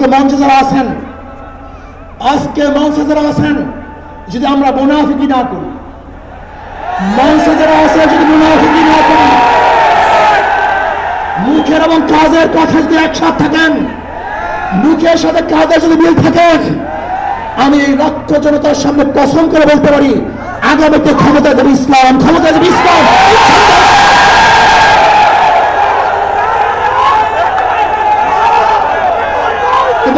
আজকে মঞ্চে যারা আছেন, আজকে মঞ্চে যারা আছেন, যদি আমরা মুনাফিকি না করি, মঞ্চে যারা আছে যদি মুনাফিকি না করি, মুখের এবং কাজের কথা যদি একসাথে থাকেন, মুখের সাথে কাজের যদি মিল থাকেন আমি লক্ষ জনতার সামনে কসম করে বলতে পারি, আগামীতে ক্ষমতা দেবে ইসলাম ক্ষমতা দেবে ইসলাম।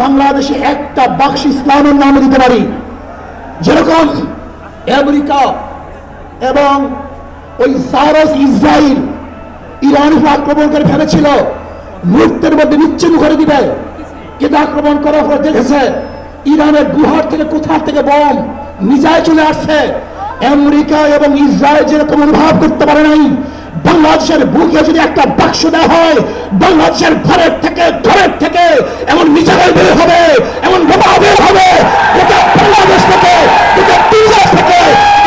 বাংলাদেশে একটা বাক্স ইসলামের নাম দিতে পারি। যেরকম আমেরিকা এবং ওই সারস ইসরায়েল ইরান আক্রমণ করে ফেলেছিল, মুহূর্তের মধ্যে বিচ্ছিন্ন করে দিবে। কিন্তু আক্রমণ করার পর দেখেছে, ইরানের গুহার থেকে কোথার থেকে বম মিজাইল চলে আসছে। আমেরিকা এবং ইসরায়েল যেরকম অনুভব করতে পারে নাই বাংলাদেশের বুকে যদি একটা বাক্স দেওয়া হয়, বাংলাদেশের ঘরের থেকে ঘরের থেকে এমন মিজাইল বের হবে, এমন বোমা বের হবে বাংলাদেশ থেকে থেকে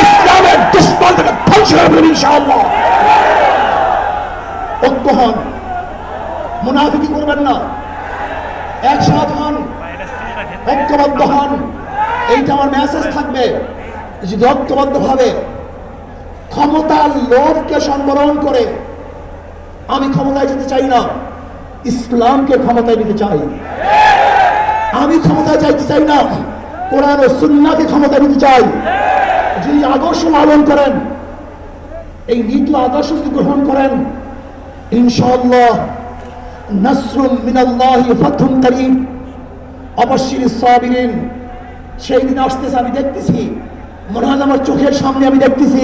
ইসলামের দুশ্মন থেকে ধ্বংস হয়ে ইনশাআল্লাহ। ঐক্য হন। মুনাফিকি করবেন না। একসাথ হন। ঐক্যবদ্ধ হন। এইটা আমার মেসেজ থাকবে। যদি ঐক্যবদ্ধ ভাবে ক্ষমতার লোভকে সম্বরণ করে আমি ক্ষমতায় যেতে চাই না, ইসলামকে ক্ষমতায় নিতে চাই। আমি ক্ষমতায় যাইতে চাই না, কোরআন ও সুন্নাকে ক্ষমতায় নিতে চাই। যদি আদর্শ লালন করেন, এই নীতি আদর্শ যদি গ্রহণ করেন, ইনশাআল্লাহ নাসরুম মিনাল্লাহি ফাতহুম করিম, অবশ্যই সাবিরিন, সেই দিন আসতেছে, আমি দেখতেছি। মনে হয় আমার চোখের সামনে আমি দেখতেছি।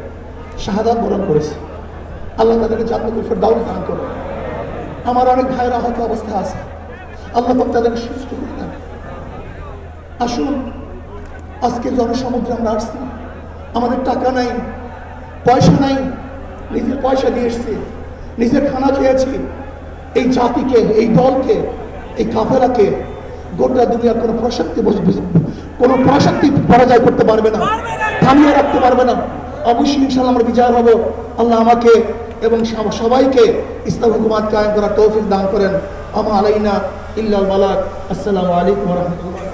শাহাদাত বরণ করেছে। আল্লাহ তাদেরকে জান্নাতুল ফেরদাউস দান করো আমার অনেক ভাইয়ের আহত অবস্থা আছে। আল্লাহ তাদেরকে সুস্থ করে দেন। আসুন, আজকে জনসমুদ্রে আমরা আসছি। আমাদের টাকা নাই, পয়সা নাই, নিজের পয়সা দিয়ে এসছি। নিজের খানা খেয়েছি। এই জাতিকে, এই দলকে, এই কাফেরাকে গোটা দুনিয়ার কোনো প্রশক্তি কোনো প্রশক্তি পরাজয় করতে পারবে না, থামিয়ে রাখতে পারবে না। অবশ্যই ইনশাল্লাহ আমরা বিজয় হব। আল্লাহ আমাকে এবং সবাইকে ইসলাম হুকুমাত কায়েম করার তৌফিক দান করেন। আমা আলাইনা ইল্লাল বালাক আসসালামু আলাইকুম রহমতুল্লাহ।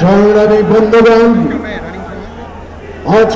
সংগ্রামী বন্ধুগণ আজ